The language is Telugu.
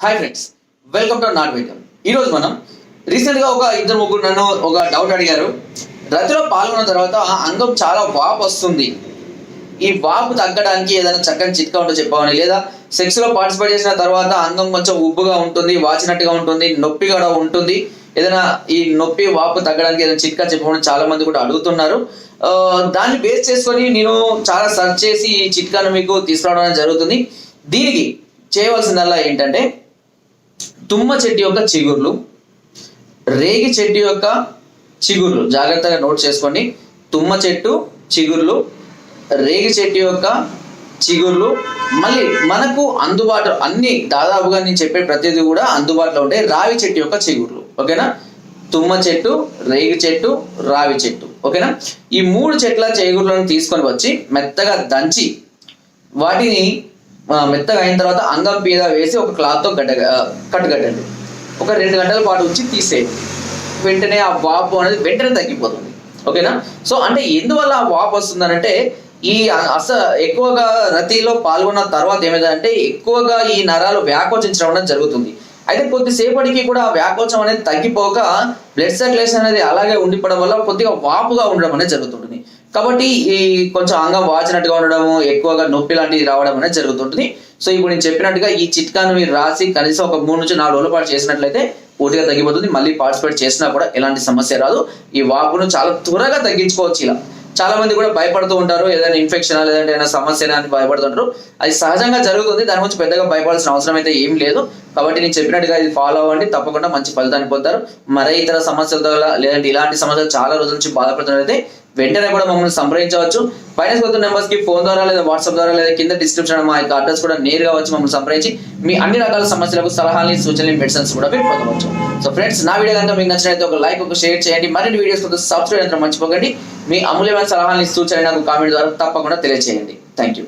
Hi friends welcome to not welcome ఈరోజు మనం రీసెంట్గా ఒక ఇద్దరు ముగ్గురు నన్ను ఒక డౌట్ అడిగారు. రతిలో పాల్గొన్న తర్వాత అంగం చాలా వాపు వస్తుంది. ఈ వాపు తగ్గడానికి ఏదైనా చక్కని చిట్కా ఉంటే చెప్పమని లేదా సెక్స్లో పార్టిసిపేట్ చేసిన తర్వాత అంగం కొంచెం ఉబ్బుగా ఉంటుంది వాచినట్టుగా ఉంటుంది నొప్పి కూడా ఉంటుంది. ఏదైనా ఈ నొప్పి వాపు తగ్గడానికి ఏదైనా చిట్కా చెప్పమని చాలా మంది కూడా అడుగుతున్నారు. దాన్ని బేస్ చేసుకొని నేను చాలా సర్చ్ చేసి ఈ చిట్కాను మీకు తీసుకురావడం అనేది జరుగుతుంది. దీనికి చేయవలసిందల్లా ఏంటంటే తుమ్మ చెట్టు యొక్క చిగుర్లు రేగి చెట్టు యొక్క చిగుర్లు. జాగ్రత్తగా నోట్ చేసుకోండి. తుమ్మ చెట్టు చిగుర్లు రేగి చెట్టు యొక్క చిగుర్లు. మళ్ళీ మనకు అందుబాటులో అన్ని దాదాపుగా నేను చెప్పే ప్రతిదీ కూడా అందుబాటులో ఉంటాయి రావి చెట్టు యొక్క చిగుర్లు. ఓకేనా? తుమ్మ చెట్టు రేగి చెట్టు రావి చెట్టు. ఓకేనా? ఈ మూడు చెట్ల చిగుర్లను తీసుకొని వచ్చి మెత్తగా దంచి వాటిని మెత్తగా అయిన తర్వాత అంగం మీద వేసి ఒక క్లాత్తో గడ్డ ఆ, ఒక రెండు గంటల పాటు ఉంచి తీసేయండి. వెంటనే ఆ వాపు అనేది వెంటనే తగ్గిపోతుంది. ఓకేనా? సో అంటే ఎందువల్ల ఆ వాపు వస్తుందనంటే ఈ అస ఎక్కువగా రతిలో పాల్గొన్న తర్వాత ఏమైందంటే ఎక్కువగా ఈ నరాలు వ్యాకోచించడం జరుగుతుంది. అయితే కొద్దిసేపటికి కూడా వ్యాకోచం అనేది తగ్గిపోక బ్లడ్ సర్క్యులేషన్ అనేది అలాగే ఉండిపోవడం వల్ల కొద్దిగా వాపుగా ఉండడం అనేది జరుగుతుంటుంది. కాబట్టి ఈ కొంచెం అంగం వాచినట్టుగా ఉండడము ఎక్కువగా నొప్పి లాంటివి రావడం అనేది జరుగుతుంటుంది. సో ఇప్పుడు నేను చెప్పినట్టుగా ఈ చిట్కాను మీరు రాసి కనీసం ఒక మూడు నుంచి నాలుగు రోజుల పాటు చేసినట్లయితే పూర్తిగా తగ్గిపోతుంది. మళ్ళీ పార్టిసిపేట్ చేసినా కూడా ఎలాంటి సమస్య రాదు. ఈ వాపును చాలా త్వరగా తగ్గించుకోవచ్చు ఇలా. చాలా మంది కూడా భయపడుతూ ఉంటారు. ఏదైనా ఇన్ఫెక్షన్ లేదంటే ఏదైనా సమస్య అని భయపడుతుంటారు. అది సహజంగా జరుగుతుంది. దాని గురించి పెద్దగా భయపడాల్సిన అవసరం అయితే ఏం లేదు. కాబట్టి నేను చెప్పినట్టుగా ఇది ఫాలో అవ్వండి. తప్పకుండా మంచి ఫలితాన్ని పొందుతారు. మరే ఇతర సమస్యలతో లేదంటే ఇలాంటి సమస్యలు చాలా రోజుల నుంచి బాధపడుతున్నట్లయితే వెంటనే కూడా మమ్మల్ని సంప్రదించవచ్చు. ఫైనాన్స్ కొత్త నెంబర్స్కి ఫోన్ ద్వారా లేదా వాట్సాప్ ద్వారా లేదా కింద డిస్క్రిప్షన్ మా యొక్క అడ్రస్ కూడా నేరుగా వచ్చి మమ్మల్ని సంప్రదించి మీ అన్ని రకాల సమస్యలకు సలహాలని సూచనలు మెడిసిన్స్ కూడా మీరు పొందవచ్చు. సో ఫ్రెండ్స్ నా వీడియో కనుక మీకు నచ్చినట్లయితే ఒక లైక్ ఒక షేర్ చేయండి. మరిన్ని వీడియోస్ కొంత సబ్స్క్రైబ్ అంతా మర్చిపోకండి. మీ అమూల్యమైన సలహాలని సూచనలు నాకు కామెంట్ ద్వారా తప్పకుండా తెలియజేయండి థ్యాంక్ యూ